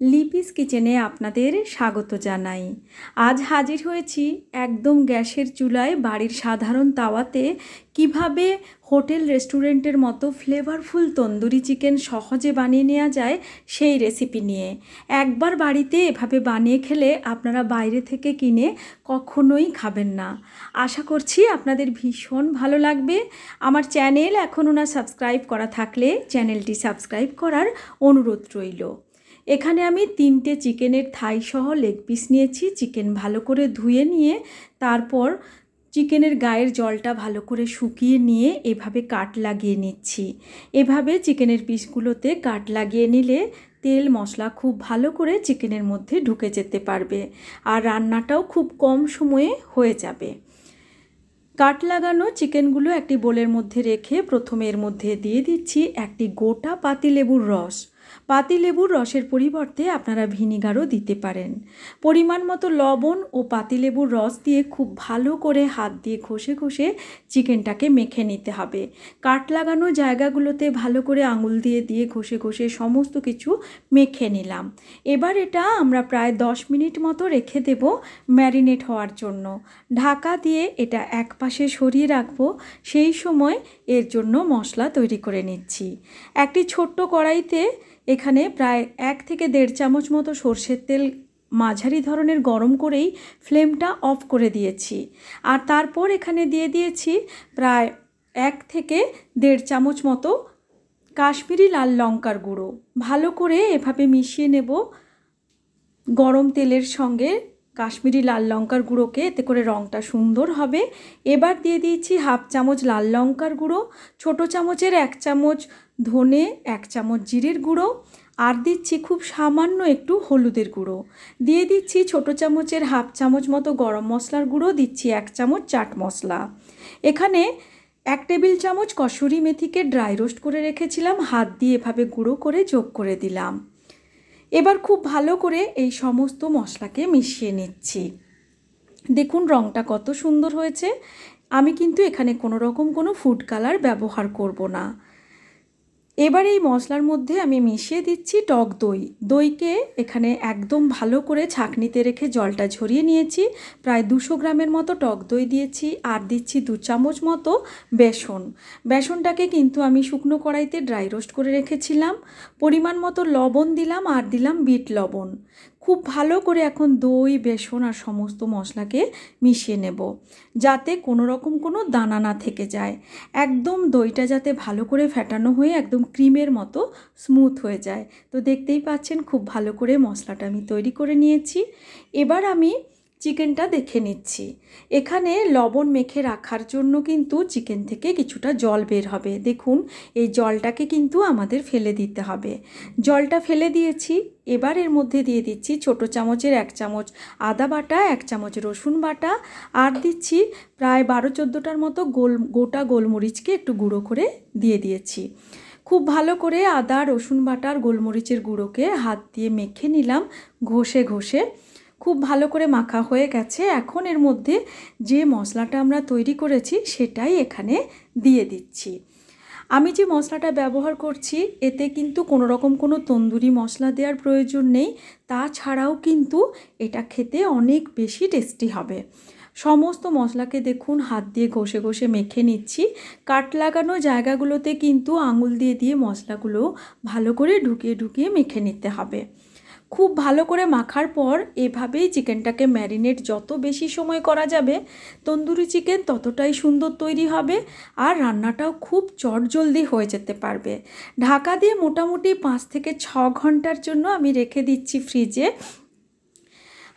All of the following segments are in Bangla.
লিপিস কিচেনে আপনাদের স্বাগত জানাই। আজ হাজির হয়েছি একদম গ্যাসের চুলায় বাড়ির সাধারণ তাওয়াতে কীভাবে হোটেল রেস্টুরেন্টের মতো ফ্লেভারফুল তন্দুরি চিকেন সহজে বানিয়ে নেওয়া যায় সেই রেসিপি নিয়ে। একবার বাড়িতে এভাবে বানিয়ে খেলে আপনারা বাইরে থেকে কিনে কখনোই খাবেন না। আশা করছি আপনাদের ভীষণ ভালো লাগবে। আমার চ্যানেল এখনও না সাবস্ক্রাইব করা থাকলে চ্যানেলটি সাবস্ক্রাইব করার অনুরোধ রইল। এখানে আমি তিনটে চিকেনের থাই সহ লেগ পিস নিয়েছি, চিকেন ভালো করে ধুয়ে নিয়ে তারপর চিকেনের গায়ের জলটা ভালো করে শুকিয়ে নিয়ে এভাবে কাট লাগিয়ে নিচ্ছি। এভাবে চিকেনের পিসগুলোতে কাট লাগিয়ে নিলে তেল, মশলা খুব ভালো করে চিকেনের মধ্যে ঢুকে যেতে পারবে আর রান্নাটাও খুব কম সময়ে হয়ে যাবে। কাট লাগানো চিকেনগুলো একটি বোলের মধ্যে রেখে প্রথমে এর মধ্যে দিয়ে দিচ্ছি একটি গোটা পাতিলেবুর রস। পাতিলেবুর রসের পরিবর্তে আপনারা ভিনিগারও দিতে পারেন। পরিমাণ মতো লবণ ও পাতিলেবুর রস দিয়ে খুব ভালো করে হাত দিয়ে ঘষে ঘষে চিকেনটাকে মেখে নিতে হবে। কাট লাগানো জায়গাগুলোতে ভালো করে আঙুল দিয়ে দিয়ে ঘষে ঘষে সমস্ত কিছু মেখে নিলাম। এবার এটা আমরা প্রায় দশ মিনিট মতো রেখে দেব ম্যারিনেট হওয়ার জন্য। ঢাকা দিয়ে এটা এক পাশে সরিয়ে রাখব। সেই সময় এর জন্য মশলা তৈরি করে নিচ্ছি। একটি ছোট্ট কড়াইতে এখানে প্রায় এক থেকে দেড় চামচ মতো সর্ষের তেল মাঝারি ধরনের গরম করেই ফ্লেমটা অফ করে দিয়েছি। আর তারপর এখানে দিয়ে দিয়েছি প্রায় এক থেকে দেড় চামচ মতো কাশ্মীরি লাল লঙ্কার গুঁড়ো। ভালো করে এভাবে মিশিয়ে নেব গরম তেলের সঙ্গে। কাশ্মীরি লাল লঙ্কার গুঁড়োকে, এতে করে রঙটা সুন্দর হবে। এবার দিয়ে দিয়েছি হাফ চামচ লাল লঙ্কার গুঁড়ো, ছোট চামচের এক চামচ ধনে, এক চামচ জিরের গুঁড়ো, আর দিচ্ছি খুব সামান্য একটু হলুদের গুঁড়ো। দিয়ে দিচ্ছি ছোট চামচের হাফ চামচ মতো গরম মশলার গুঁড়ো, দিচ্ছি এক চামচ চাট মশলা। এখানে এক টেবিল চামচ কসুরি মেথিকে ড্রাই রোস্ট করে রেখেছিলাম, হাত দিয়ে এভাবে গুঁড়ো করে যোগ করে দিলাম। এবার খুব ভালো করে এই সমস্ত মশলাকে মিশিয়ে নিচ্ছি। দেখুন রঙটা কত সুন্দর হয়েছে। আমি কিন্তু এখানে কোনো রকম কোনো ফুড কালার ব্যবহার করব না। এবার এই মশলার মধ্যে আমি মিশিয়ে দিচ্ছি টক দই। দইকে এখানে একদম ভালো করে ছাঁকনিতে রেখে জলটা ঝরিয়ে নিয়েছি। প্রায় দুশো গ্রামের মতো টক দই দিয়েছি আর দিচ্ছি দু চামচ মতো বেসন। বেসনটাকে কিন্তু আমি শুকনো কড়াইতে ড্রাই রোস্ট করে রেখেছিলাম। পরিমাণ মতো লবণ দিলাম আর দিলাম বিট লবণ। খুব ভালো করে এখন দই, বেসন আর সমস্ত মশলাকে মিশিয়ে নেব, যাতে কোনো রকম কোনো দানা না থেকে যায়। একদম দইটা যাতে ভালো করে ফেটানো হয়ে একদম ক্রিমের মতো স্মুথ হয়ে যায়। তো দেখতেই পাচ্ছেন, খুব ভালো করে মশলাটা আমি তৈরি করে নিয়েছি। এবার আমি চিকেনটা দেখে নিচ্ছি। এখানে লবণ মেখে রাখার জন্য কিন্তু চিকেন থেকে কিছুটা জল বের হবে। দেখুন, এই জলটাকে কিন্তু আমাদের ফেলে দিতে হবে। জলটা ফেলে দিয়েছি। এবার এর মধ্যে দিয়ে দিচ্ছি ছোট চামচের এক চামচ আদা বাটা, এক চামচ রসুন বাটা আর দিচ্ছি প্রায় বারো চোদ্দোটার মতো গোল, গোটা গোলমরিচকে একটু গুঁড়ো করে দিয়ে দিয়েছি। খুব ভালো করে আদা, রসুন বাটার গোলমরিচের গুঁড়োকে হাত দিয়ে মেখে নিলাম ঘষে ঘষে। খুব ভালো করে মাখা হয়ে গেছে। এখন এর মধ্যে যে মশলাটা আমরা তৈরি করেছি সেটাই এখানে দিয়ে দিচ্ছি। আমি যে মশলাটা ব্যবহার করছি, এতে কিন্তু কোনো রকম কোনো তন্দুরি মশলা দেওয়ার প্রয়োজন নেই। তাছাড়াও কিন্তু এটা খেতে অনেক বেশি টেস্টি হবে। সমস্ত মশলাকে দেখুন, হাত দিয়ে ঘষে ঘষে মেখে নিচ্ছি। কাট লাগানো জায়গাগুলোতে কিন্তু আঙুল দিয়ে দিয়ে মশলাগুলো ভালো করে ঢুকিয়ে ঢুকিয়ে মেখে নিতে হবে। খুব ভালো করে মাখার পর এভাবেই চিকেনটাকে ম্যারিনেট যত বেশি সময় করা যাবে, তন্দুরি চিকেন ততটাই সুন্দর তৈরি হবে আর রান্নাটাও খুব চটজলদি হয়ে যেতে পারবে। ঢাকা দিয়ে মোটামুটি পাঁচ থেকে ছ ঘণ্টার জন্য আমি রেখে দিচ্ছি ফ্রিজে।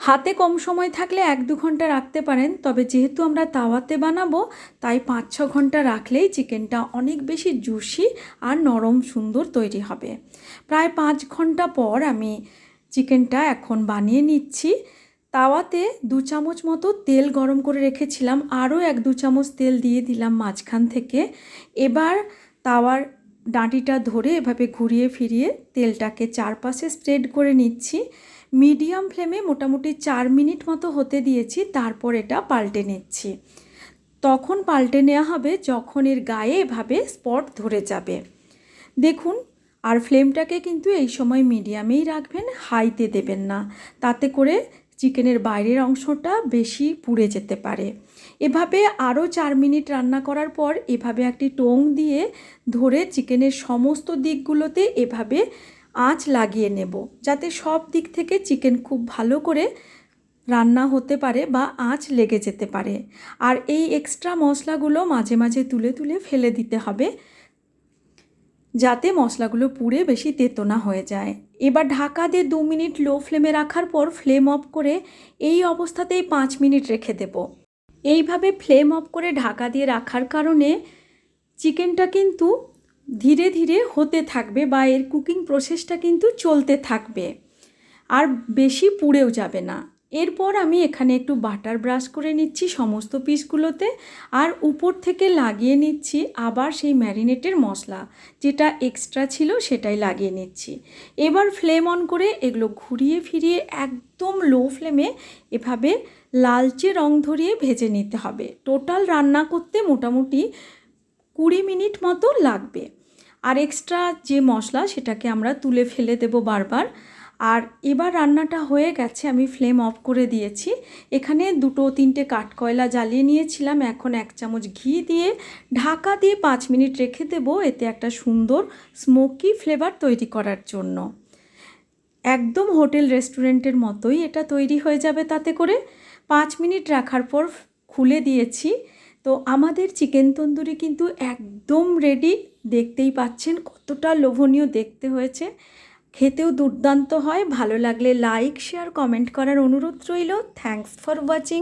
হাতে কম সময় থাকলে এক দু ঘণ্টা রাখতে পারেন, তবে যেহেতু আমরা তাওয়াতে বানাবো, তাই পাঁচ ছ ঘণ্টা রাখলেই চিকেনটা অনেক বেশি জুসি আর নরম সুন্দর তৈরি হবে। প্রায় পাঁচ ঘণ্টা পর আমি চিকেনটা এখন বানিয়ে নিচ্ছি। তাওয়াতে দু চামচ মতো তেল গরম করে রেখেছিলাম। আরও এক দু চামচ তেল দিয়ে দিলাম মাঝখান থেকে। এবার তাওয়ার ডাঁটিটা ধরে এভাবে ঘুরিয়ে ফিরিয়ে তেলটাকে চারপাশে স্প্রেড করে নিচ্ছি। মিডিয়াম ফ্লেমে মোটামুটি চার মিনিট মতো হতে দিয়েছি, তারপর এটা পাল্টে নিচ্ছি। তখন পাল্টে নেওয়া হবে যখন এর গায়ে এভাবে স্পট ধরে যাবে। দেখুন আর ফ্লেমটাকে কিন্তু এই সময় মিডিয়ামেই রাখবেন, হাইতে দেবেন না। তাতে করে চিকেনের বাইরের অংশটা বেশি পুড়ে যেতে পারে। এভাবে আরও চার মিনিট রান্না করার পর এভাবে একটি টোং দিয়ে ধরে চিকেনের সমস্ত দিকগুলোতে এভাবে আঁচ লাগিয়ে নেব, যাতে সব দিক থেকে চিকেন খুব ভালো করে রান্না হতে পারে বা আঁচ লেগে যেতে পারে। আর এই এক্সট্রা মশলাগুলো মাঝে মাঝে তুলে তুলে ফেলে দিতে হবে। যাতে মশলাগুলো পুড়ে বেশি তেতো না হয়ে যায়। এবার ঢাকা দিয়ে দু মিনিট লো ফ্লেমে রাখার পর ফ্লেম অফ করে এই অবস্থাতেই পাঁচ মিনিট রেখে দেব। এইভাবে ফ্লেম অফ করে ঢাকা দিয়ে রাখার কারণে চিকেনটা কিন্তু ধীরে ধীরে হতে থাকবে বা এর কুকিং প্রসেসটা কিন্তু চলতে থাকবে। আর বেশি পুড়েও যাবে না। এরপর আমি এখানে একটু বাটার ব্রাশ করে নিচ্ছি সমস্ত পিসগুলোতে আর উপর থেকে লাগিয়ে নিচ্ছি আবার সেই ম্যারিনেটের মশলা। যেটা এক্সট্রা ছিল সেটাই লাগিয়ে নিচ্ছি। এবার ফ্লেম অন করে এগুলো ঘুরিয়ে ফিরিয়ে একদম লো ফ্লেমে এভাবে লালচে রং ধরিয়ে ভেজে নিতে হবে। টোটাল রান্না করতে মোটামুটি কুড়ি মিনিট মতো লাগবে। আর এক্সট্রা যে মশলা সেটাকে আমরা তুলে ফেলে দেব বারবার। আর এবার রান্নাটা হয়ে গেছে, আমি ফ্লেম অফ করে দিয়েছি। এখানে দুটো তিনটে কাঠকয়লা জ্বালিয়ে নিয়েছিলাম, এখন এক চামচ ঘি দিয়ে ঢাকা দিয়ে পাঁচ মিনিট রেখে দেবো এতে একটা সুন্দর স্মোকি ফ্লেভার তৈরি করার জন্য। একদম হোটেল রেস্টুরেন্টের মতোই এটা তৈরি হয়ে যাবে তাতে করে। পাঁচ মিনিট রাখার পর খুলে দিয়েছি। তো আমাদের চিকেন তন্দুরি কিন্তু একদম রেডি দেখতেই পাচ্ছেন কতটা লোভনীয় দেখতে হয়েছে। খেতেও দুর্দান্ত হয়। ভালো লাগলে লাইক শেয়ার কমেন্ট করার অনুরোধ রইল। Thanks for watching